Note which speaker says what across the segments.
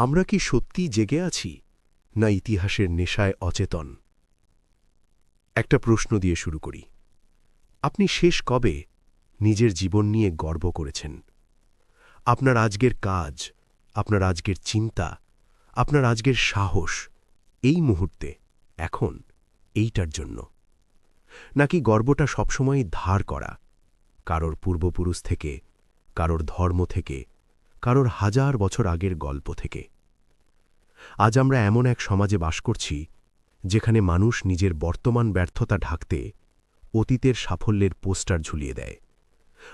Speaker 1: আমরা কি সত্যিই জেগে আছি, না ইতিহাসের নেশায় অচেতন? একটা প্রশ্ন দিয়ে শুরু করি। আপনি শেষ কবে নিজের জীবন নিয়ে গর্ব করেছেন? আপনার আজকের কাজ, আপনার আজকের চিন্তা, আপনার আজকের সাহস, এই মুহূর্তে, এখন, এইটার জন্য। নাকি গর্বটা সবসময় ধার করা, কারোর পূর্বপুরুষ থেকে, কারোর ধর্ম থেকে, কারোর হাজার বছর আগের গল্প থেকে? আজ আমরা এমন এক সমাজে বাস করছি, যেখানে মানুষ নিজের বর্তমান ব্যর্থতা ঢাকতে অতীতের সাফল্যের পোস্টার ঝুলিয়ে দেয়।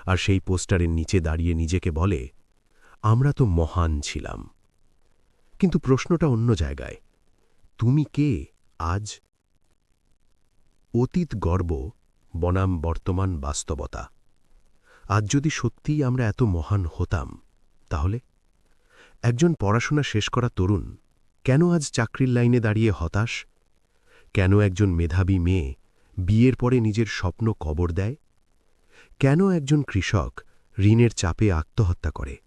Speaker 1: আর সেই পোস্টারের নিচে দাঁড়িয়ে নিজেকে বলে, আমরা তো মহান ছিলাম। কিন্তু প্রশ্নটা অন্য জায়গায়, তুমি কে আজ? অতীত গর্ব বনাম বর্তমান বাস্তবতা। আজ যদি সত্যিই আমরা এত মহান হতাম, তাহলে? একজন পড়াশোনা শেষ করা তরুণ কেন আজ চাকরির লাইনে দাঁড়িয়ে হতাশ? কেন একজন মেধাবী মেয়ে বিয়ের পরে নিজের স্বপ্ন কবর দেয়? কেন একজন কৃষক ঋণের চাপে আত্মহত্যা করে?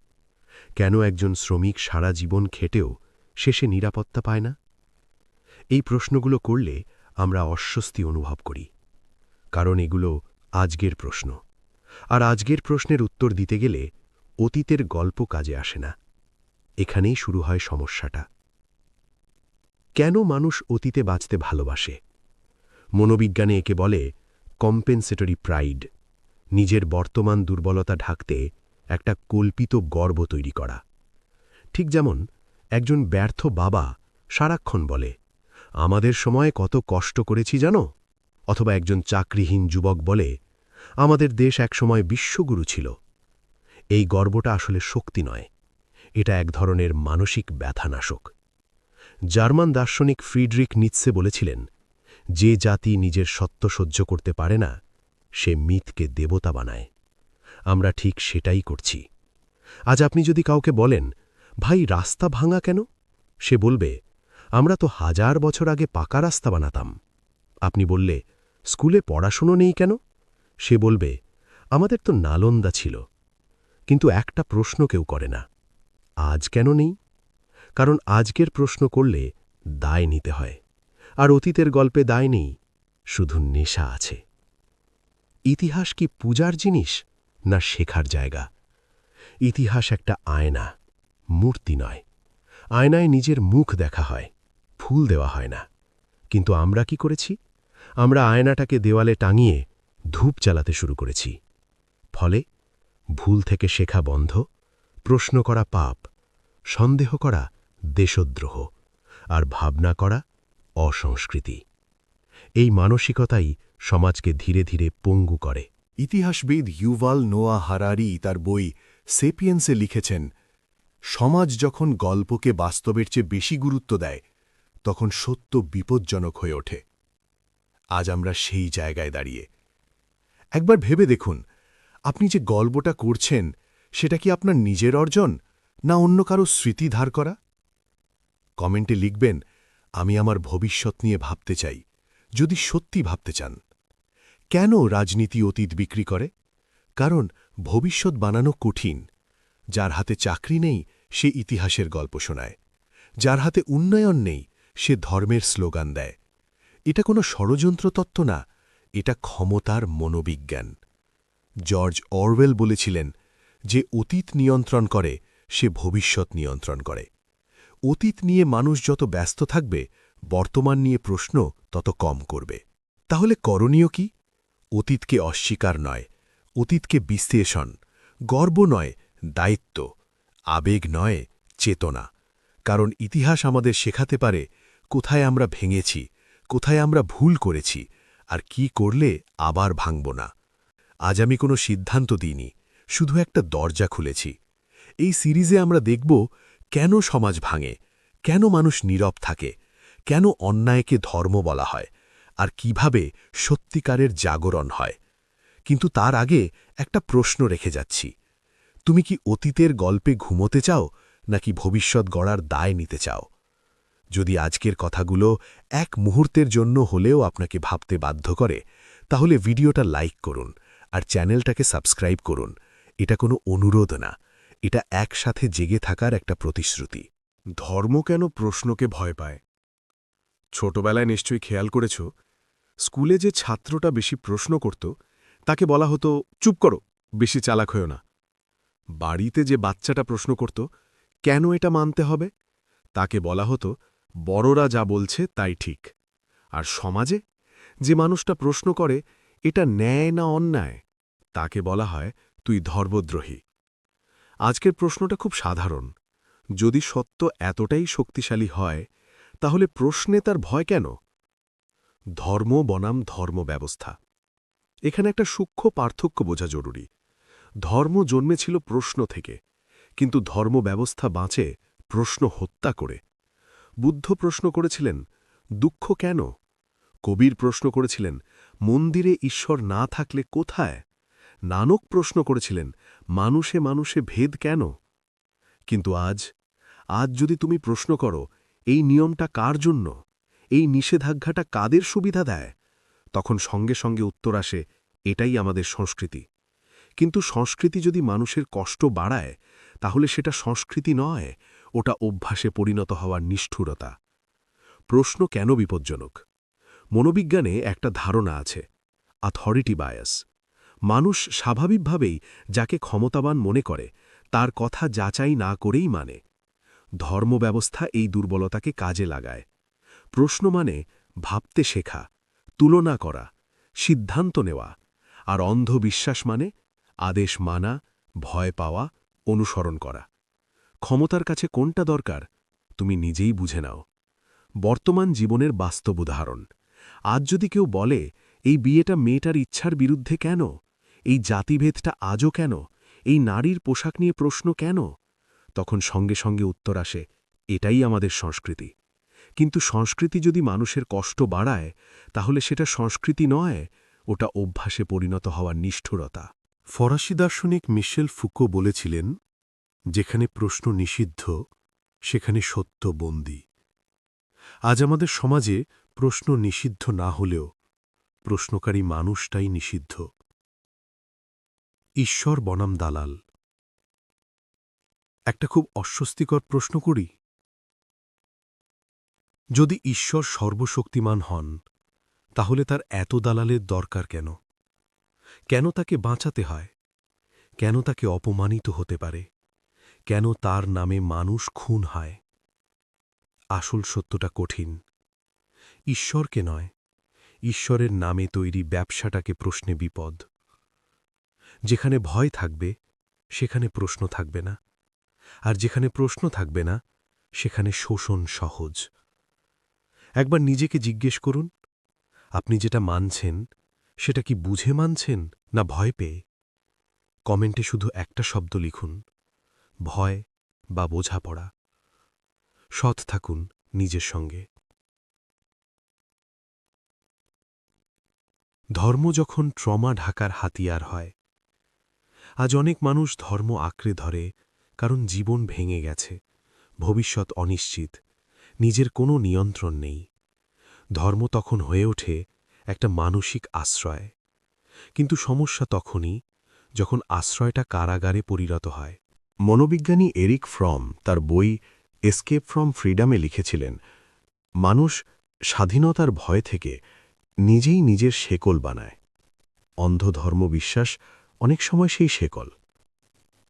Speaker 1: কেন একজন শ্রমিক সারা জীবন খেটেও শেষে নিরাপত্তা পায় না? এই প্রশ্নগুলো করলে আমরা অস্বস্তি অনুভব করি। কারণ এগুলো আজকের প্রশ্ন। আর আজকের প্রশ্নের উত্তর দিতে গেলে অতীতের গল্প কাজে আসে না। এখানেই শুরু হয় সমস্যাটা। কেন মানুষ অতীতে বাঁচতে ভালোবাসে? মনোবিজ্ঞানে একে বলে কম্পেনসেটরি প্রাইড নিজের বর্তমান দুর্বলতা ঢাকতে একটা কল্পিত গর্ব তৈরি করা। ঠিক যেমন একজন ব্যর্থ বাবা সারাক্ষণ বলে, আমাদের সময় কত কষ্ট করেছি জানো? অথবা একজন চাকরিহীন যুবক বলে, আমাদের দেশ একসময় বিশ্বগুরু ছিল। এই গর্বটা আসলে শক্তি নয়, এটা এক ধরনের মানসিক ব্যথানাশক। জার্মান দার্শনিক ফ্রিডরিক নিৎসে বলেছিলেন, যে জাতি নিজের সত্য সহ্য করতে পারে না, সে মিথকে দেবতা বানায়। আমরা ঠিক সেটাই করছি। আজ আপনি যদি কাউকে বলেন, ভাই, রাস্তা ভাঙা কেন? সে বলবে, আমরা তো হাজার বছর আগে পাকা রাস্তা বানাতাম। আপনি বললে, স্কুলে পড়াশুনো নেই কেন? সে বলবে, আমাদের তো নালন্দা ছিল। কিন্তু একটা প্রশ্ন কেউ করে না, আজ কেন নেই? কারণ আজকের প্রশ্ন করলে দায় নিতে হয়। আর অতীতের গল্পে দায় নেই, শুধু নেশা আছে। ইতিহাস কি পূজার জিনিস, না শেখার জায়গা? ইতিহাস একটা আয়না, মূর্তি নয়। আয়নায় নিজের মুখ দেখা হয়, ফুল দেওয়া হয় না। কিন্তু আমরা কি করেছি? আমরা আয়নাটাকে দেওয়ালে টাঙিয়ে ধূপ চালাতে শুরু করেছি। ফলে ভুল থেকে শেখা বন্ধ, প্রশ্ন করা পাপ, সন্দেহ করা দেশদ্রোহ আর ভাবনা করা অসংস্কৃতি। এই মানসিকতাই সমাজকে ধীরে ধীরে পঙ্গু করে।
Speaker 2: ইতিহাসবিদ ইউভাল নোয়া হারারি তার বই সেপিয়েন্সে লিখেছেন, সমাজ যখন গল্পকে বাস্তবের চেয়ে বেশি গুরুত্ব দেয়, তখন সত্য বিপজ্জনক হয়ে ওঠে। আজ আমরা সেই জায়গায় দাঁড়িয়ে। একবার ভেবে দেখুন, আপনি যে গল্পটা করছেন, সেটা কি আপনার নিজের অর্জন, না অন্য কারও স্মৃতি ধার করা? কমেন্টে লিখবেন, আমি আমার ভবিষ্যৎ নিয়ে ভাবতে চাই। যদি সত্যি ভাবতে চান, কেন রাজনীতি অতীত বিক্রি করে? কারণ ভবিষ্যৎ বানানো কঠিন। যার হাতে চাকরি নেই, সে ইতিহাসের গল্প শোনায়। যার হাতে উন্নয়ন নেই, সে ধর্মের স্লোগান দেয়। এটা কোনো ষড়যন্ত্র তত্ত্ব না, এটা ক্ষমতার মনোবিজ্ঞান। জর্জ অরওয়েল বলেছিলেন, যে অতীত নিয়ন্ত্রণ করে, সে ভবিষ্যৎ নিয়ন্ত্রণ করে। অতীত নিয়ে মানুষ যত ব্যস্ত থাকবে, বর্তমান নিয়ে প্রশ্ন তত কম করবে। তাহলে করণীয় কি? অতীতকে অস্বীকার নয়, অতীতকে বিশ্লেষণ। গর্ব নয়, দায়িত্ব। আবেগ নয়, চেতনা। কারণ ইতিহাস আমাদের শেখাতে পারে, কোথায় আমরা ভেঙেছি, কোথায় আমরা ভুল করেছি, আর কি করলে আবার ভাঙব না। আজ আমি কোনো সিদ্ধান্ত দিইনি, শুধু একটা দরজা খুলেছি। এই সিরিজে আমরা দেখব কেন সমাজ ভাঙে? কেন মানুষ নীরব থাকে? কেন অন্যায়কে ধর্ম বলা হয়? আর কীভাবে সত্যিকারের জাগরণ হয়? কিন্তু তার আগে একটা প্রশ্ন রেখে যাচ্ছি। তুমি কি অতীতের গল্পে ঘুমোতে চাও, নাকি ভবিষ্যৎ গড়ার দায় নিতে চাও? যদি আজকের কথাগুলো এক মুহূর্তের জন্য হলেও আপনাকে ভাবতে বাধ্য করে, তাহলে ভিডিওটা লাইক করুন আর চ্যানেলটাকে সাবস্ক্রাইব করুন। এটা কোনো অনুরোধ না। এটা একসাথে জেগে থাকার একটা প্রতিশ্রুতি। ধর্ম কেন প্রশ্নকে ভয় পায়? ছোটবেলায় নিশ্চয়ই খেয়াল করেছ, স্কুলে যে ছাত্রটা বেশি প্রশ্ন করত, তাকে বলা হতো, চুপ করো, বেশি চালাক হয়েও না। বাড়িতে যে বাচ্চাটা প্রশ্ন করত, কেন এটা মানতে হবে? তাকে বলা হতো, বড়রা যা বলছে তাই ঠিক। আর সমাজে, যে মানুষটা প্রশ্ন করে, এটা ন্যায় না অন্যায়? তাকে বলা হয়, তুই ধর্মদ্রোহী। আজকের প্রশ্নটা খুব সাধারণ। যদি সত্য এতটাই শক্তিশালী হয়, তাহলে প্রশ্নে তার ভয় কেন? ধর্ম বনাম ধর্ম ব্যবস্থা। এখানে একটা সূক্ষ্ম পার্থক্য বোঝা জরুরি। ধর্ম জন্মেছিল প্রশ্ন থেকে, কিন্তু ধর্ম ব্যবস্থা বাঁচে প্রশ্ন হত্যা করে। বুদ্ধ প্রশ্ন করেছিলেন, দুঃখ কেন? কবির প্রশ্ন করেছিলেন, মন্দিরে ঈশ্বর না থাকলে কোথায়? নানক প্রশ্ন করেছিলেন মানুষে মানুষে ভেদ কেন? কিন্তু আজ আজ যদি তুমি প্রশ্ন করো, এই নিয়মটা কার জন্য? এই নিষেধাজ্ঞাটা কাদের সুবিধা দেয়? তখন সঙ্গে সঙ্গে উত্তর আসে, এটাই আমাদের সংস্কৃতি। কিন্তু সংস্কৃতি যদি মানুষের কষ্ট বাড়ায়, তাহলে সেটা সংস্কৃতি নয়, ওটা অভ্যাসে পরিণত হওয়ার নিষ্ঠুরতা। প্রশ্ন কেন বিপজ্জনক? মনোবিজ্ঞানে একটা ধারণা আছে অথরিটি বায়াস মানুষ স্বাভাবিকভাবেই যাকে ক্ষমতাবান মনে করে, তার কথা যাচাই না করেই মানে। ধর্ম ব্যবস্থা এই দুর্বলতাকে কাজে লাগায়। প্রশ্ন মানে ভাবতে শেখা, তুলনা করা, সিদ্ধান্ত নেওয়া, আর অন্ধবিশ্বাস মানে আদেশ মানা, ভয় পাওয়া, অনুসরণ করা। ক্ষমতার কাছে কোনটা দরকার, তুমি নিজেই বুঝে নাও। বর্তমান জীবনের বাস্তব উদাহরণ। আজ যদি কেউ বলে, এই বিয়েটা মেয়েটার ইচ্ছার বিরুদ্ধে কেন? এই জাতিভেদটা আজও কেন? এই নারীর পোশাক নিয়ে প্রশ্ন কেন? তখন সঙ্গে সঙ্গে উত্তর আসে, এটাই আমাদের সংস্কৃতি। কিন্তু সংস্কৃতি যদি মানুষের কষ্ট বাড়ায়, তাহলে সেটা সংস্কৃতি নয়, ওটা অভ্যাসে পরিণত হওয়ার নিষ্ঠুরতা। ফরাসি দার্শনিক মিশেল ফুকো বলেছিলেন, যেখানে প্রশ্ন নিষিদ্ধ, সেখানে সত্য বন্দী। আজ আমাদের সমাজে প্রশ্ন নিষিদ্ধ না হলেও প্রশ্নকারী মানুষটাই নিষিদ্ধ। ঈশ্বর বনাম দালাল। একটা খুব অস্বস্তিকর প্রশ্ন করি। যদি ঈশ্বর সর্বশক্তিমান হন, তাহলে তার এত দালালের দরকার কেন? কেন তাকে বাঁচাতে হয়? কেন তাকে অপমানিত হতে পারে? কেন তার নামে মানুষ খুন হয়? আসল সত্যটা কঠিন। ঈশ্বরকে নয়, ঈশ্বরের নামে তৈরি ব্যবসাটাকে প্রশ্নে বিপদ। যেখানে ভয় থাকবে, সেখানে প্রশ্ন থাকবে না। আর যেখানে প্রশ্ন থাকবে না, সেখানে শোষণ সহজ। একবার নিজেকে জিজ্ঞেস করুন, আপনি যেটা মানছেন, সেটা কি বুঝে মানছেন না ভয় পেয়ে? কমেন্টে শুধু একটা শব্দ লিখুন, ভয় বা বোঝাপড়া। সৎ থাকুন নিজের সঙ্গে। ধর্ম যখন ট্রমা ঢাকার হাতিয়ার হয় আজ অনেক মানুষ ধর্ম আঁকড়ে ধরে, কারণ জীবন ভেঙে গেছে। ভবিষ্যৎ অনিশ্চিত, নিজের কোনো নিয়ন্ত্রণ নেই। ধর্ম তখন হয়ে ওঠে একটা মানসিক আশ্রয়। কিন্তু সমস্যা তখনই যখন আশ্রয়টা কারাগারে পরিণত হয়। মনোবিজ্ঞানী এরিক ফ্রম তার বই এসকেপ ফ্রম ফ্রিডামে লিখেছিলেন, মানুষ স্বাধীনতার ভয় থেকে নিজেই নিজের শেকল বানায়। অন্ধ ধর্মবিশ্বাস অনেক সময় সেই শেকল।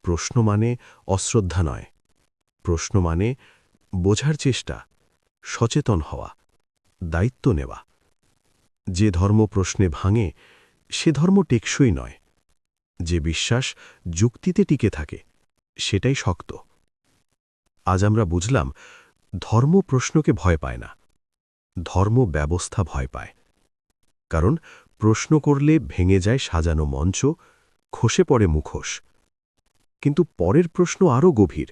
Speaker 2: প্রশ্ন মানে অশ্রদ্ধা নয়। প্রশ্ন মানে বোঝার চেষ্টা, সচেতন হওয়া, দায়িত্ব নেওয়া। যে ধর্ম প্রশ্নে ভাঙে, সে ধর্ম টেকসই নয়। যে বিশ্বাস যুক্তিতে টিকে থাকে, সেটাই শক্ত। আজ আমরা বুঝলাম, ধর্ম প্রশ্নকে ভয় পায় না। ধর্ম ব্যবস্থা ভয় পায়। কারণ প্রশ্ন করলে ভেঙে যায় সাজানো মঞ্চ খসে পড়ে মুখোশ। কিন্তু পরের প্রশ্ন আরও গভীর।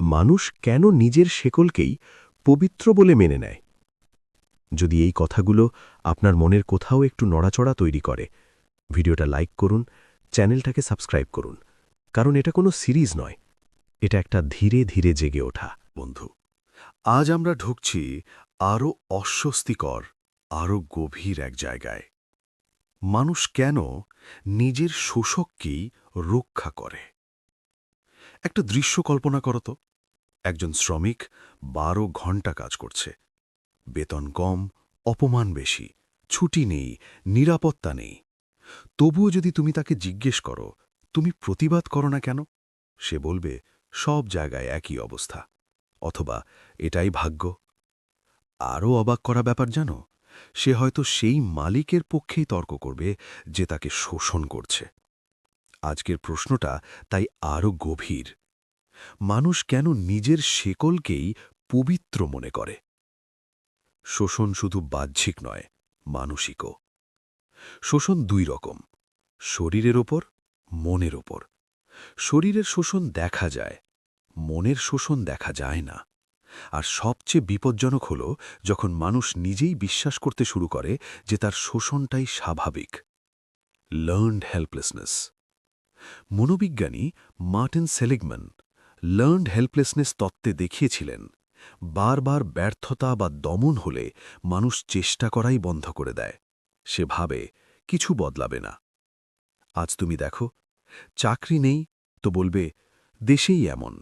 Speaker 2: মানুষ কেন নিজের শেকলকেই পবিত্র বলে মেনে নেয়? যদি এই কথাগুলো আপনার মনের কোথাও একটু নড়াচড়া তৈরি করে, ভিডিওটা লাইক করুন, চ্যানেলটাকে সাবস্ক্রাইব করুন। কারণ এটা কোনো সিরিজ নয়, এটা একটা ধীরে ধীরে জেগে ওঠা, বন্ধু। আজ আমরা ঢুকছি আরও অস্বস্তিকর, আরও গভীর এক জায়গায়। মানুষ কেন নিজের শোষককেই রক্ষা করে? একটা দৃশ্য কল্পনা করত একজন শ্রমিক বারো ঘণ্টা কাজ করছে। বেতন কম, অপমান বেশি, ছুটি নেই, নিরাপত্তা নেই। তবুও যদি তুমি তাকে জিজ্ঞেস করো, তুমি প্রতিবাদ করো না কেন? সে বলবে, সব জায়গায় একই অবস্থা। অথবা, এটাই ভাগ্য। আরও অবাক করা ব্যাপার জানো? সে হয়তো সেই মালিকের পক্ষেই তর্ক করবে যে তাকে শোষণ করছে। আজকের প্রশ্নটা তাই আরও গভীর। মানুষ কেন নিজের শেকলকেই পবিত্র মনে করে? শোষণ শুধু বাহ্যিক নয়, মানসিকও। শোষণ দুই রকম, শরীরের ওপর, মনের ওপর। শরীরের শোষণ দেখা যায়, মনের শোষণ দেখা যায় না। আর সবচেয়ে বিপজ্জনক হল যখন মানুষ নিজেই বিশ্বাস করতে শুরু করে যে তার শোষণটাই স্বাভাবিক। লার্নড হেল্পলেসনেস মনোবিজ্ঞানী মার্টিন সেলিগম্যান লার্নড হেল্পলেসনেস তত্ত্বে দেখিয়েছিলেন, বারবার ব্যর্থতা বা দমন হলে মানুষ চেষ্টা করাই বন্ধ করে দেয়। সে ভাবে, কিছু বদলাবে না। আজ তুমি দেখো, চাকরি নেই, তো বলবে, দেশেই এমন,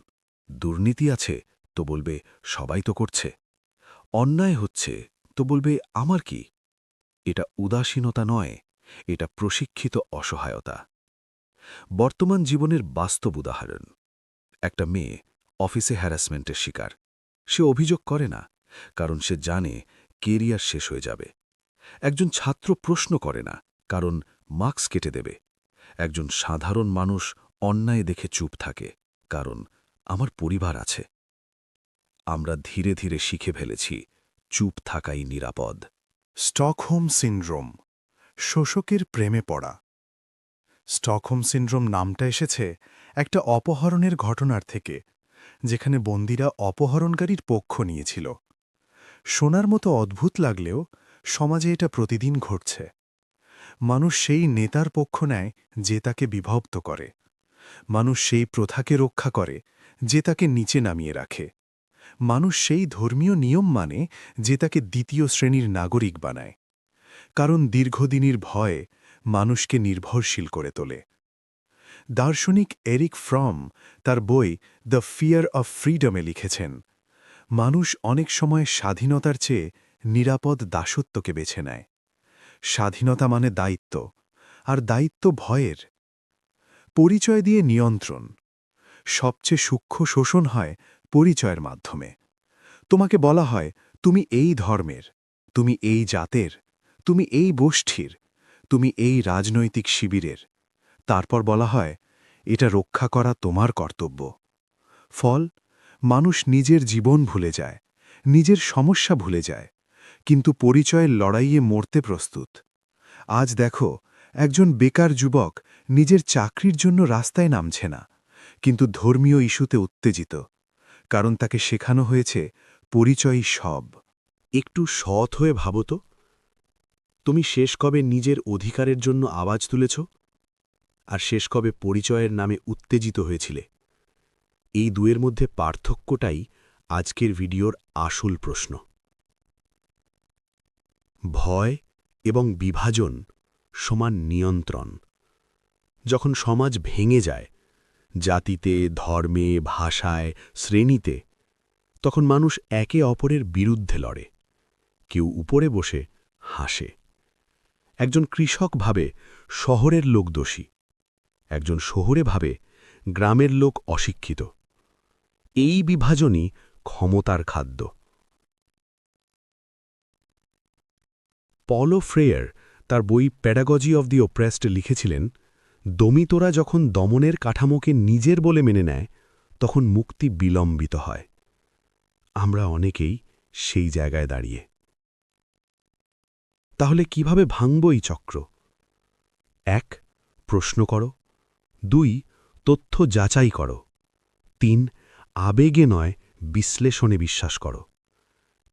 Speaker 2: দুর্নীতি আছে তো বলবে, সবাই তো করছে। অন্যায় হচ্ছে, তো বলবে, আমার কি? এটা উদাসীনতা নয়, এটা প্রশিক্ষিত অসহায়তা। বর্তমান জীবনের বাস্তব উদাহরণ, একটা মেয়ে অফিসে হ্যারাসমেন্টের শিকার। সে অভিযোগ করে না, কারণ সে জানে কেরিয়ার শেষ হয়ে যাবে। একজন ছাত্র প্রশ্ন করে না, কারণ মার্কস কেটে দেবে। একজন সাধারণ মানুষ অন্যায় দেখে চুপ থাকে, কারণ আমার পরিবার আছে। আমরা ধীরে ধীরে শিখে ফেলেছি, চুপ থাকাই নিরাপদ।
Speaker 3: স্টকহোম সিন্ড্রোম, শোষকের প্রেমে পড়া। স্টকহোম সিন্ড্রোম নামটা এসেছে একটা অপহরণের ঘটনার থেকে, যেখানে বন্দীরা অপহরণকারীর পক্ষ নিয়েছিল। শোনার মতো অদ্ভুত লাগলেও সমাজে এটা প্রতিদিন ঘটছে। মানুষ সেই নেতার পক্ষ নেয় যে তাকে বিভক্ত করে। মানুষ সেই প্রথাকে রক্ষা করে যে তাকে নিচে নামিয়ে রাখে। মানুষ সেই ধর্মীয় নিয়ম মানে যে তাকে দ্বিতীয় শ্রেণির নাগরিক বানায়। কারণ দীর্ঘদিনের ভয় মানুষকে নির্ভরশীল করে তোলে। দার্শনিক এরিক ফ্রম তার বই দ্য ফিয়ার অফ ফ্রিডমে লিখেছেন, মানুষ অনেক সময় স্বাধীনতার চেয়ে নিরাপদ দাসত্বকে বেছে নেয়। স্বাধীনতা মানে দায়িত্ব, আর দায়িত্ব ভয়ের। পরিচয় দিয়ে নিয়ন্ত্রণ। সবচেয়ে সূক্ষ্ম শোষণ হয় পরিচয়ের মাধ্যমে। তোমাকে বলা হয়, তুমি এই ধর্মের, তুমি এই জাতের, তুমি এই গোষ্ঠীর, তুমি এই রাজনৈতিক শিবিরের। তারপর বলা হয়, এটা রক্ষা করা তোমার কর্তব্য। ফল, মানুষ নিজের জীবন ভুলে যায়, নিজের সমস্যা ভুলে যায়, কিন্তু পরিচয়ের লড়াইয়ে মরতে প্রস্তুত। আজ দেখো, একজন বেকার যুবক নিজের চাকরির জন্য রাস্তায় নামছে না, কিন্তু ধর্মীয় ইস্যুতে উত্তেজিত। কারণ তাকে শেখানো হয়েছে পরিচয়ই সব।
Speaker 2: একটু সৎ হয়ে ভাবো তো। তুমি শেষ কবে নিজের অধিকারের জন্য আওয়াজ তুলেছ? আর শেষ কবে পরিচয়ের নামে উত্তেজিত হয়েছিলে? এই দুয়ের মধ্যে পার্থক্যটাই আজকের ভিডিওর আসল প্রশ্ন। ভয় এবং বিভাজন সমান নিয়ন্ত্রণ। যখন সমাজ ভেঙে যায় জাতিতে, ধর্মে, ভাষায়, শ্রেণীতে, তখন মানুষ একে অপরের বিরুদ্ধে লড়ে। কেউ উপরে বসে হাসে। একজন কৃষক ভাবে শহরের লোক দোষী। একজন শহরে ভাবে গ্রামের লোক অশিক্ষিত। এই বিভাজনই ক্ষমতার খাদ্য। পলো ফ্রেয়ার তার বই প্যাডাগজি অব দি ওপ্রেসড লিখেছিলেন দমিতরা যখন দমনের কাঠামোকে নিজের বলে মেনে নেয়, তখন মুক্তি বিলম্বিত হয়। আমরা অনেকেই সেই জায়গায় দাঁড়িয়ে। তাহলে কীভাবে ভাঙব এই চক্র? এক, প্রশ্ন করো। দুই, তথ্য যাচাই করো। তিন, আবেগে নয়, বিশ্লেষণে বিশ্বাস করো।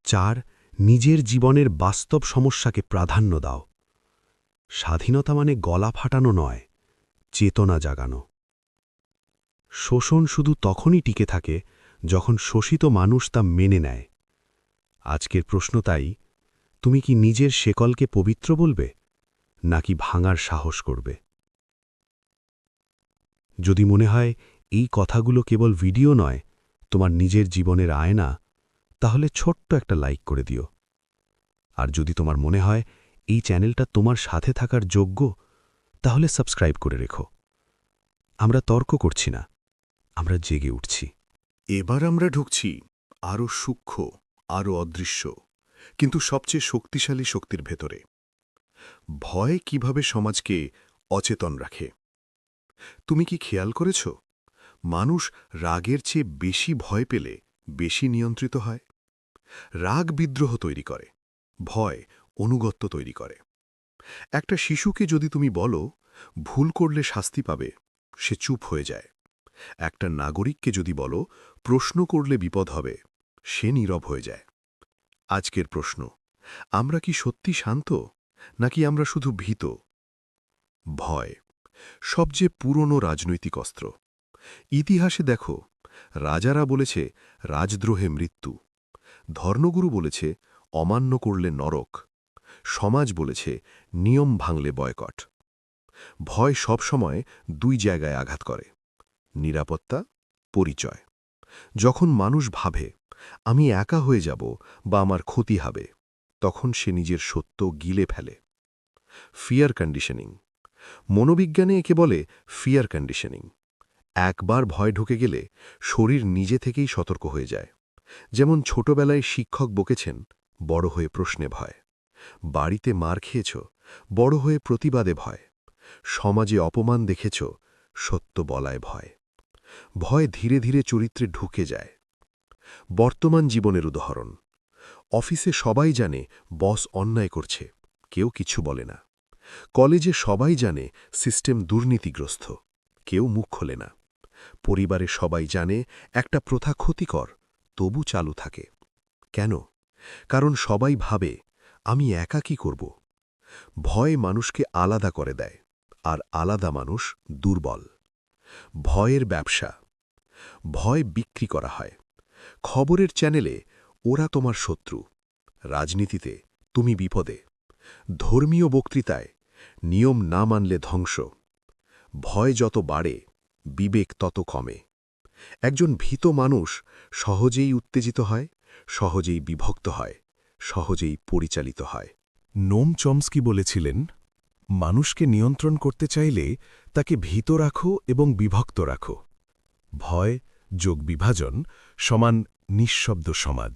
Speaker 2: চার, নিজের জীবনের বাস্তব সমস্যাকে প্রাধান্য দাও। স্বাধীনতা মানে গলা ফাটানো নয়। চেতনা জাগানো। শোষণ শুধু তখনই টিকে থাকে যখন শোষিত মানুষ তা মেনে নেয়। আজকের প্রশ্ন তাই, তুমি কি নিজের শেকলকে পবিত্র বলবে, নাকি ভাঙার সাহস করবে? যদি মনে হয় এই কথাগুলো কেবল ভিডিও নয়,
Speaker 1: তোমার নিজের জীবনের আয়না, তাহলে ছোট্ট একটা লাইক করে দিও। আর যদি তোমার মনে হয় এই চ্যানেলটা তোমার সাথে থাকার যোগ্য তাহলে সাবস্ক্রাইব করে রেখো। আমরা তর্ক করছি না, আমরা জেগে উঠছি।
Speaker 2: এবার আমরা ঢুকছি আরও সূক্ষ্ম, আরও অদৃশ্য, কিন্তু সবচেয়ে শক্তিশালী শক্তির ভেতরে। ভয় কীভাবে সমাজকে অচেতন রাখে? তুমি কি খেয়াল করেছ? মানুষ রাগের চেয়ে বেশি ভয় পেলে বেশি নিয়ন্ত্রিত হয়। রাগ বিদ্রোহ তৈরি করে, ভয় অনুগত্য তৈরি করে। একটা শিশুকে যদি তুমি বলো, ভুল করলে শাস্তি পাবে, সে চুপ হয়ে যায়। একটা নাগরিককে যদি বলো, প্রশ্ন করলে বিপদ হবে, সে নীরব হয়ে যায়। আজকের প্রশ্ন, আমরা কি সত্যি শান্ত, নাকি আমরা শুধু ভীত? ভয়, সবচেয়ে পুরনো রাজনৈতিক অস্ত্র। ইতিহাসে দেখো, রাজারা বলেছে, রাজদ্রোহে মৃত্যু। ধর্মগুরু বলেছে, অমান্য করলে নরক। সমাজ বলেছে, নিয়ম ভাঙলে বয়কট। ভয় সবসময় দুই জায়গায় আঘাত করে, নিরাপত্তা, পরিচয়। যখন মানুষ ভাবে, আমি একা হয়ে যাব বা আমার ক্ষতি হবে, তখন সে নিজের সত্য গিলে ফেলে। ফিয়ার কন্ডিশনিং মনোবিজ্ঞানে একে বলে ফিয়ার কন্ডিশনিং একবার ভয় ঢুকে গেলে শরীর নিজে থেকেই সতর্ক হয়ে যায়। যেমন ছোটবেলায় শিক্ষক বকেছেন, বড় হয়ে প্রশ্নে ভয়। বাড়িতে মার খেয়েছ, বড় হয়ে প্রতিবাদে ভয়। সমাজে অপমান দেখেছ, সত্য বলায় ভয়। ভয় ধীরে ধীরে চরিত্রে ঢুকে যায়। বর্তমান জীবনের উদাহরণ। অফিসে সবাই জানে বস অন্যায় করছে, কেউ কিছু বলে না। কলেজে সবাই জানে সিস্টেম দুর্নীতিগ্রস্ত, কেউ মুখ খোলে না। পরিবারে সবাই জানে একটা প্রথা ক্ষতিকর, তবু চালু থাকে। কেন? কারণ সবাই ভাবে আমি একা কি করব? ভয় মানুষকে আলাদা করে দেয়, আর আলাদা মানুষ দুর্বল। ভয়ের ব্যবসা। ভয় বিক্রি করা হয়। খবরের চ্যানেলে, ওরা তোমার শত্রু। রাজনীতিতে, তুমি বিপদে। ধর্মীয় বক্তৃতায়, নিয়ম না মানলে ধ্বংস। ভয় যত বাড়ে, বিবেক তত কমে। একজন ভীত মানুষ সহজেই উত্তেজিত হয়, সহজেই বিভক্ত হয়। সহজেই পরিচালিত হয়।
Speaker 3: নোম চমস্কি বলেছিলেন, মানুষকে নিয়ন্ত্রণ করতে চাইলে তাকে ভীত রাখো এবং বিভক্ত রাখো। ভয় যোগ বিভাজন সমান নিঃশব্দ সমাজ।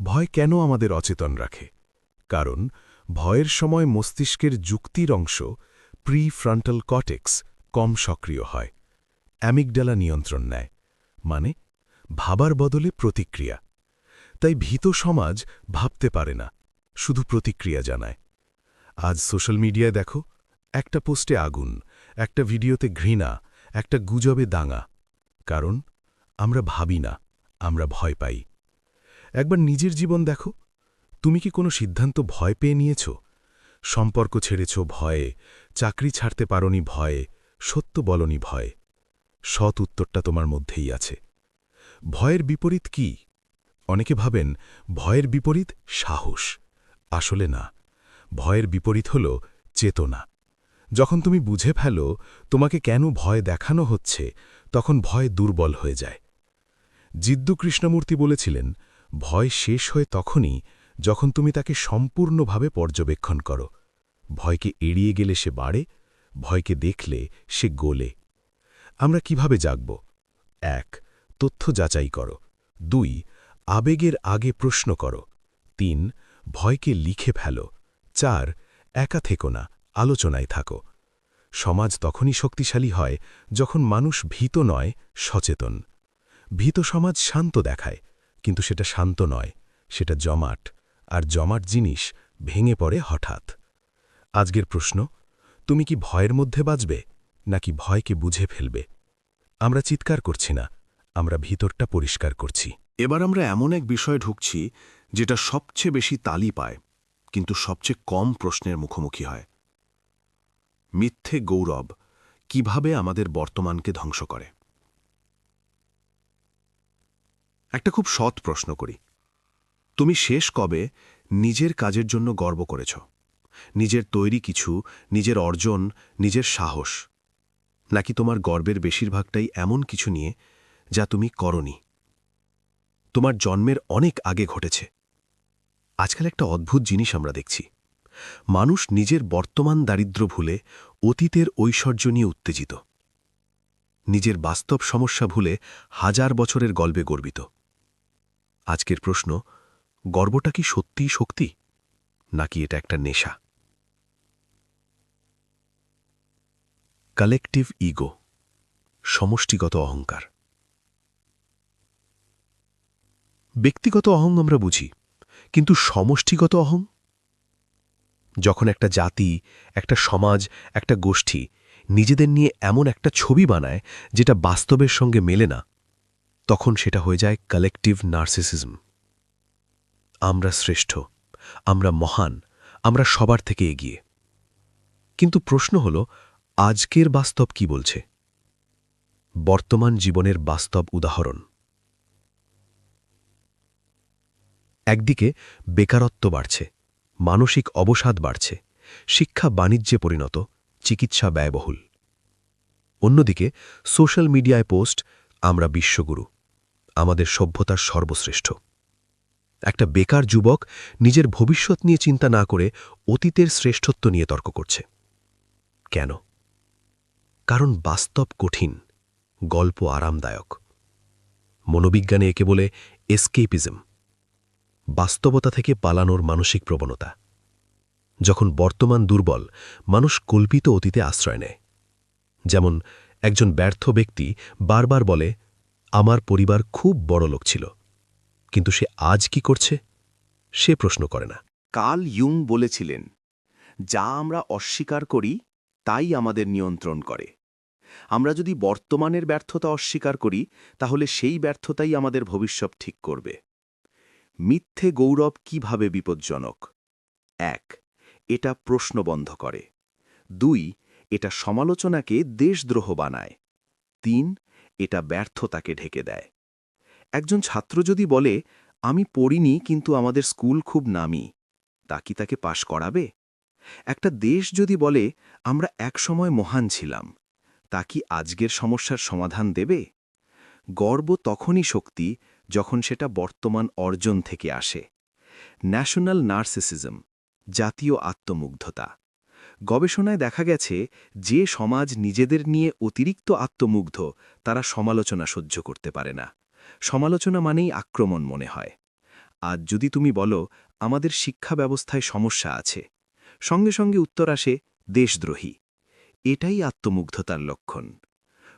Speaker 3: ভয় কেন আমাদের অচেতন রাখে? কারণ ভয়ের সময় মস্তিষ্কের যুক্তির অংশ প্রি ফ্রন্টাল কটেক্স কম সক্রিয় হয়। অ্যামিগডালা নিয়ন্ত্রণ নেয়। মানে ভাবার বদলে প্রতিক্রিয়া। তাই ভীত সমাজ ভাবতে পারে না, শুধু প্রতিক্রিয়া জানায়। আজ সোশ্যাল মিডিয়ায় দেখো, একটা পোস্টে আগুন, একটা ভিডিওতে ঘৃণা, একটা গুজবে দাঙ্গা। কারণ, আমরা ভাবি না, আমরা ভয় পাই। একবার নিজের জীবন দেখো, তুমি কি কোনো সিদ্ধান্ত ভয় পেয়ে নিয়েছ? সম্পর্ক ছেড়েছ ভয়ে, চাকরি ছাড়তে পারনি ভয়ে, সত্য বলনি ভয়ে। সৎ উত্তরটা তোমার মধ্যেই আছে। ভয়ের বিপরীত কি? অনেকে ভাবেন ভয়ের বিপরীত সাহস। আসলে না। ভয়ের বিপরীত হল চেতনা। যখন তুমি বুঝে ফেলো তোমাকে কেন ভয় দেখানো হচ্ছে, তখন ভয় দুর্বল হয়ে যায়। জিদ্দু কৃষ্ণমূর্তি বলেছিলেন, ভয় শেষ হয়ে তখনই যখন তুমি তাকে সম্পূর্ণভাবে পর্যবেক্ষণ করো। ভয়কে এড়িয়ে গেলে সে বাড়ে, ভয়কে দেখলে সে গোলে। আমরা কীভাবে জাগব? এক, তথ্য যাচাই করো। দুই আবেগের আগে প্রশ্ন করো। তিন, ভয়কে লিখে ফেলো। চার, একা থেকো না, আলোচনায় থাকো। সমাজ তখনই শক্তিশালী হয় যখন মানুষ ভীত নয়, সচেতন। ভীত সমাজ শান্ত দেখায়, কিন্তু সেটা শান্ত নয়, সেটা জমাট, আর জমাট জিনিস ভেঙে পড়ে হঠাৎ। আজকের প্রশ্ন, তুমি কি ভয়ের মধ্যে বাঁচবে নাকি ভয়কে বুঝে ফেলবে? আমরা চিৎকার করছি না, আমরা ভিতরটা পরিষ্কার করছি।
Speaker 2: এবার আমরা এমন এক বিষয়ে ঢুকছি যেটা সবচেয়ে বেশি তালি পায়, কিন্তু সবচেয়ে কম প্রশ্নের মুখোমুখি হয়। মিথ্যে গৌরব কীভাবে আমাদের বর্তমানকে ধ্বংস করে? একটা খুব সৎ প্রশ্ন করি। তুমি শেষ কবে নিজের কাজের জন্য গর্ব করেছ? নিজের তৈরি কিছু, নিজের অর্জন, নিজের সাহস, নাকি তোমার গর্বের বেশিরভাগটাই এমন কিছু নিয়ে যা তুমি করনি?
Speaker 1: তোমার জন্মের অনেক আগে ঘটেছে। আজকাল একটা অদ্ভুত জিনিস আমরা দেখছি। মানুষ নিজের বর্তমান দারিদ্র্য ভুলে অতীতের ঐশ্বর্য নিয়ে উত্তেজিত। নিজের বাস্তব সমস্যা ভুলে হাজার বছরের গল্পে গর্বিত। আজকের প্রশ্ন, গর্বটা কি সত্যিই শক্তি, নাকি এটা একটা নেশা? কালেকটিভ ইগো সমষ্টিগত অহংকার। ব্যক্তিগত অহং আমরা বুঝি, কিন্তু সমষ্টিগত অহং? যখন একটা জাতি, একটা সমাজ, একটা গোষ্ঠী নিজেদের নিয়ে এমন একটা ছবি বানায় যেটা বাস্তবের সঙ্গে মেলে না, তখন সেটা হয়ে যায় কালেকটিভ নার্সিসিজম আমরা শ্রেষ্ঠ, আমরা মহান, আমরা সবার থেকে এগিয়ে। কিন্তু প্রশ্ন হল, আজকের বাস্তব কি বলছে? বর্তমান জীবনের বাস্তব উদাহরণ। একদিকে বেকারত্ব বাড়ছে, মানসিক অবসাদ বাড়ছে, শিক্ষা বাণিজ্যে পরিণত, চিকিৎসা ব্যয়বহুল। অন্যদিকে সোশ্যাল মিডিয়ায় পোস্ট, আমরা বিশ্বগুরু, আমাদের সভ্যতার সর্বশ্রেষ্ঠ। একটা বেকার যুবক নিজের ভবিষ্যৎ নিয়ে চিন্তা না করে অতীতের শ্রেষ্ঠত্ব নিয়ে তর্ক করছে। কেন? কারণ বাস্তব কঠিন, গল্প আরামদায়ক। মনোবিজ্ঞানে একে বলে এসকেপিজম বাস্তবতা থেকে পালানোর মানসিক প্রবণতা। যখন বর্তমান দুর্বল, মানুষ কল্পিত অতীতে আশ্রয় নেয়। যেমন একজন ব্যর্থ ব্যক্তি বারবার বলে, আমার পরিবার খুব বড় লোক ছিল। কিন্তু সে আজ কি করছে? সে প্রশ্ন করে না।
Speaker 4: কাল ইয়ুং বলেছিলেন, যা আমরা অস্বীকার করি, তাই আমাদের নিয়ন্ত্রণ করে। আমরা যদি বর্তমানের ব্যর্থতা অস্বীকার করি, তাহলে সেই ব্যর্থতাই আমাদের ভবিষ্যৎ ঠিক করবে। মিথ্যে গৌরব কীভাবে বিপজ্জনক? এক, এটা প্রশ্ন বন্ধ করে। দুই, এটা সমালোচনাকে দেশদ্রোহ বানায়। তিন, এটা ব্যর্থতাকে ঢেকে দেয়। একজন ছাত্র যদি বলে, আমি পড়িনি, কিন্তু আমাদের স্কুল খুব নামি তা কি তাকে পাশ করাবে? একটা দেশ যদি বলে, আমরা একসময় মহান ছিলাম তা কি আজকের সমস্যার সমাধান দেবে? গর্ব তখনই শক্তি যখন সেটা বর্তমান অর্জন থেকে আসে। ন্যাশনাল নার্সিসিজম, জাতীয় আত্মমুগ্ধতা। গবেষণায় দেখা গেছে যে সমাজ নিজেদের নিয়ে অতিরিক্ত আত্মমুগ্ধ তারা সমালোচনা সহ্য করতে পারে না। সমালোচনা মানেই আক্রমণ মনে হয়। আজ যদি তুমি বলো, আমাদের শিক্ষা ব্যবস্থায় সমস্যা আছে। সঙ্গে সঙ্গে উত্তর আসে, দেশদ্রোহী। এটাই আত্মমুগ্ধতার লক্ষণ।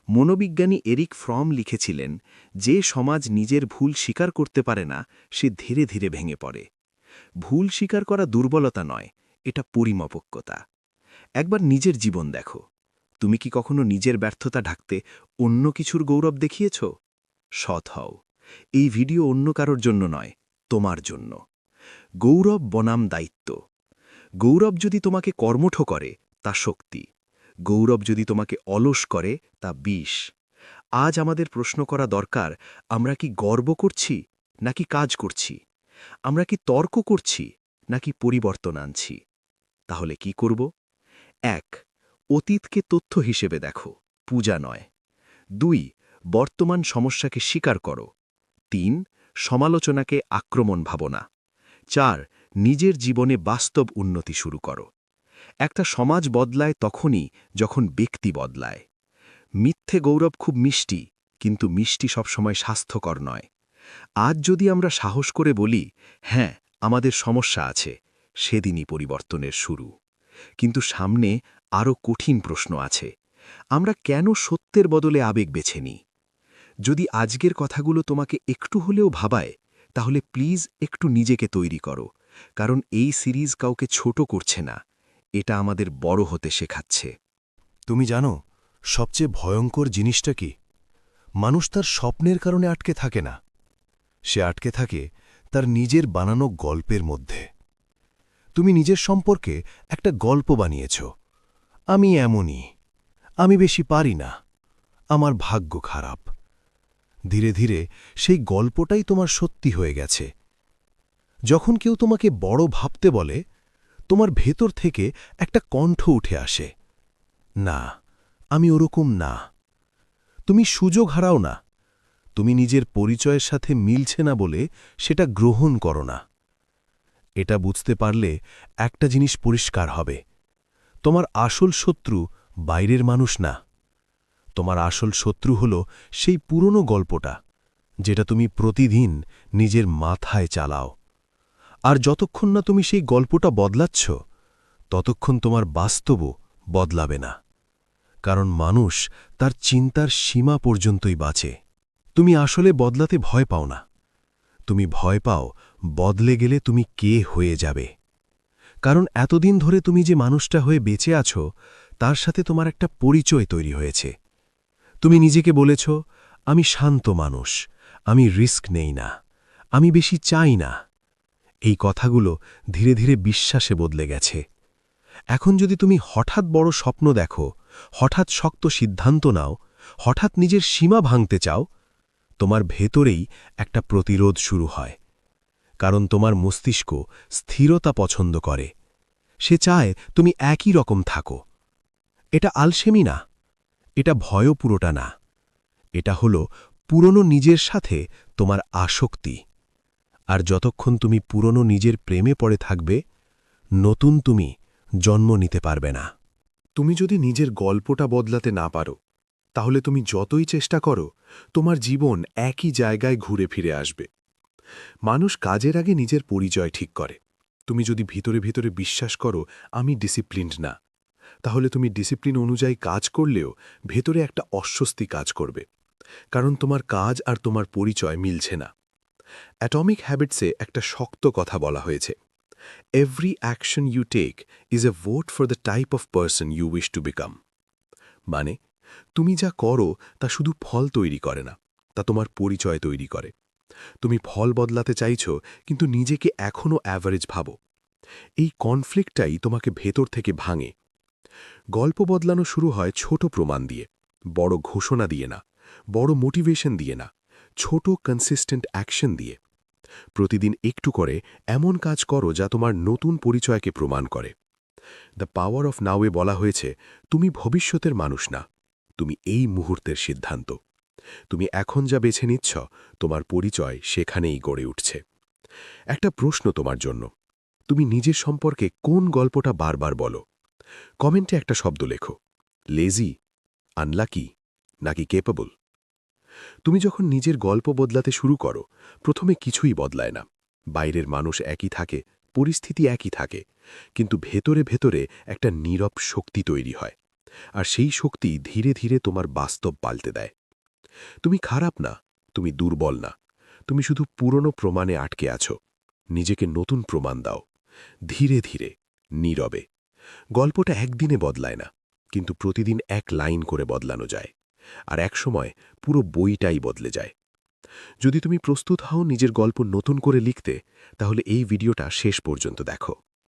Speaker 4: মনোবিজ্ঞানী এরিক ফ্রম লিখেছিলেন, যে সমাজ নিজের ভুল স্বীকার করতে পারে না, সে ধীরে ধীরে ভেঙে পড়ে। ভুল স্বীকার করা দুর্বলতা নয়, এটা পরিমাপক্যতা একবার নিজের জীবন দেখো। তুমি কি কখনো নিজের ব্যর্থতা ঢাকতে অন্য কিছুর গৌরব দেখিয়েছ? সৎ হও। এই ভিডিও অন্য কারোর জন্য নয়, তোমার জন্য। গৌরব বনাম দায়িত্ব। গৌরব যদি তোমাকে কর্মঠ করে, তা শক্তি। গৌরব যদি তোমাকে অলস করে, তা বিষ। আজ আমাদের প্রশ্ন করা দরকার, আমরা কি গর্ব করছি, নাকি কাজ করছি? আমরা কি তর্ক করছি, নাকি পরিবর্তন আনছি? তাহলে কি করব? এক, অতীতকে তথ্য হিসেবে দেখো, পূজা নয়। দুই, বর্তমান সমস্যাকে স্বীকার করো। তিন, সমালোচনাকে আক্রমণ ভাবনা। চার, নিজের জীবনে বাস্তব উন্নতি শুরু করো। একটা সমাজ বদলায় তখনই যখন ব্যক্তি বদলায়। মিথ্যে গৌরব খুব মিষ্টি, কিন্তু মিষ্টি সবসময় স্বাস্থ্যকর নয়। আজ যদি আমরা সাহস করে বলি হ্যাঁ আমাদের সমস্যা আছে, সেদিনই পরিবর্তনের শুরু। কিন্তু সামনে আরও কঠিন প্রশ্ন আছে, আমরা কেন সত্যের বদলে আবেগ বেছে নিই? যদি আজকের কথাগুলো তোমাকে একটু হলেও ভাবায়, তাহলে প্লিজ একটু নিজেকে তৈরি করো, কারণ এই সিরিজ কাউকে ছোট করছে না। এটা আমাদের বড় হতে শেখাচ্ছে।
Speaker 2: তুমি জানো, সবচেয়ে ভয়ঙ্কর জিনিসটা কি? মানুষ তার স্বপ্নের কারণে আটকে থাকে না। সে আটকে থাকে তার নিজের বানানো গল্পের মধ্যে। তুমি নিজের সম্পর্কে একটা গল্প বানিয়েছ। আমি এমনই। আমি বেশি পারি না। আমার ভাগ্য খারাপ। ধীরে ধীরে সেই গল্পটাই তোমার সত্যি হয়ে গেছে। যখন কেউ তোমাকে বড় ভাবতে বলে তোমার ভেতর থেকে একটা কণ্ঠ উঠে আসে। না, আমি ওরকম না। তুমি সুযোগ হারাও না।
Speaker 1: তুমি নিজের পরিচয়ের সাথে মিলছে না বলে সেটা গ্রহণ করো না। এটা বুঝতে পারলে একটা জিনিস পরিষ্কার হবে। তোমার আসল শত্রু বাইরের মানুষ না। তোমার আসল শত্রু হল সেই পুরনো গল্পটা, যেটা তুমি প্রতিদিন নিজের মাথায় চালাও। আর যতক্ষণ না তুমি সেই গল্পটা বদলাচ্ছ, ততক্ষণ তোমার বাস্তবও বদলাবে না। কারণ মানুষ তার চিন্তার সীমা পর্যন্তই বাঁচে। তুমি আসলে বদলাতে ভয় পাও না। তুমি ভয় পাও বদলে গেলে তুমি কে হয়ে যাবে। কারণ এতদিন ধরে তুমি যে মানুষটা হয়ে বেঁচে আছো, তার সাথে তোমার একটা পরিচয় তৈরি হয়েছে। তুমি নিজেকে বলেছ, আমি শান্ত মানুষ, আমি রিস্ক নেই না, আমি বেশি চাই না। এই কথাগুলো ধীরে ধীরে বিশ্বাসে বদলে গেছে। এখন যদি তুমি হঠাৎ বড় স্বপ্ন দেখো, হঠাৎ শক্ত সিদ্ধান্ত নাও, হঠাৎ নিজের সীমা ভাঙতে চাও, তোমার ভেতরেই একটা প্রতিরোধ শুরু হয়। কারণ তোমার মস্তিষ্ক স্থিরতা পছন্দ করে। সে চায় তুমি একই রকম থাকো। এটা আলসেমি না। এটা ভয়ও পুরোটা না। এটা হল পুরনো নিজের সাথে তোমার আসক্তি। আর যতক্ষণ তুমি পুরনো নিজের প্রেমে পড়ে থাকবে, নতুন তুমি জন্ম নিতে পারবে না।
Speaker 2: তুমি যদি নিজের গল্পটা বদলাতে না পারো, তাহলে তুমি যতই চেষ্টা করো, তোমার জীবন একই জায়গায় ঘুরে ফিরে আসবে। মানুষ কাজের আগে নিজের পরিচয় ঠিক করে। তুমি যদি ভিতরে ভিতরে বিশ্বাস করো, আমি ডিসিপ্লিনড না, তাহলে তুমি ডিসিপ্লিন অনুযায়ী কাজ করলেও ভেতরে একটা অস্বস্তি কাজ করবে, কারণ তোমার কাজ আর তোমার পরিচয় মিলছে না। অ্যাটমিক হ্যাবিটসে একটা শক্ত কথা বলা হয়েছে। Every action you take is a vote for the type of person you wish to become মানে তুমি যা করো, তা শুধু ফল তৈরি করে না, তা তোমার পরিচয় তৈরি করে। তুমি ফল বদলাতে চাইছ, কিন্তু নিজেকে এখনও অ্যাভারেজ ভাবো। এই কনফ্লিক্টটাই তোমাকে ভেতর থেকে ভাঙে। গল্প বদলানো শুরু হয় ছোট প্রমাণ দিয়ে, বড় ঘোষণা দিয়ে না, বড় মোটিভেশন দিয়ে না। ছোট কনসিস্টেন্ট অ্যাকশন দিয়ে। প্রতিদিন একটু করে এমন কাজ করো যা তোমার নতুন পরিচয়কে প্রমাণ করে। দ্য পাওয়ার অফ নাওয়ে বলা হয়েছে, তুমি ভবিষ্যতের মানুষ না, তুমি এই মুহূর্তের সিদ্ধান্ত। তুমি এখন যা বেছে নিচ্ছ, তোমার পরিচয় সেখানেই গড়ে উঠছে। একটা প্রশ্ন তোমার জন্য, তুমি নিজের সম্পর্কে কোন গল্পটা বারবার বলো? কমেন্টে একটা শব্দ লেখো লেজি আনলাকি নাকি কেপেবল তুমি যখন নিজের গল্প বদলাতে শুরু করো, প্রথমে কিছুই বদলায় না। বাইরের মানুষ একই থাকে, পরিস্থিতি একই থাকে, কিন্তু ভেতরে ভেতরে একটা নীরব শক্তি তৈরি হয়, আর সেই শক্তি ধীরে ধীরে তোমার বাস্তব পাল্টে দেয়। তুমি খারাপ না, তুমি দুর্বল না, তুমি শুধু পুরনো প্রমাণে আটকে আছো, নিজেকে নতুন প্রমাণ দাও, ধীরে ধীরে, নীরবে। গল্পটা একদিনে বদলায় না, কিন্তু প্রতিদিন এক লাইন করে বদলানো যায়। আর এক সময় পুরো বইটাই বদলে যায়। যদি তুমি প্রস্তুত হও নিজের গল্প নতুন করে লিখতে, তাহলে এই ভিডিওটা শেষ পর্যন্ত দেখো।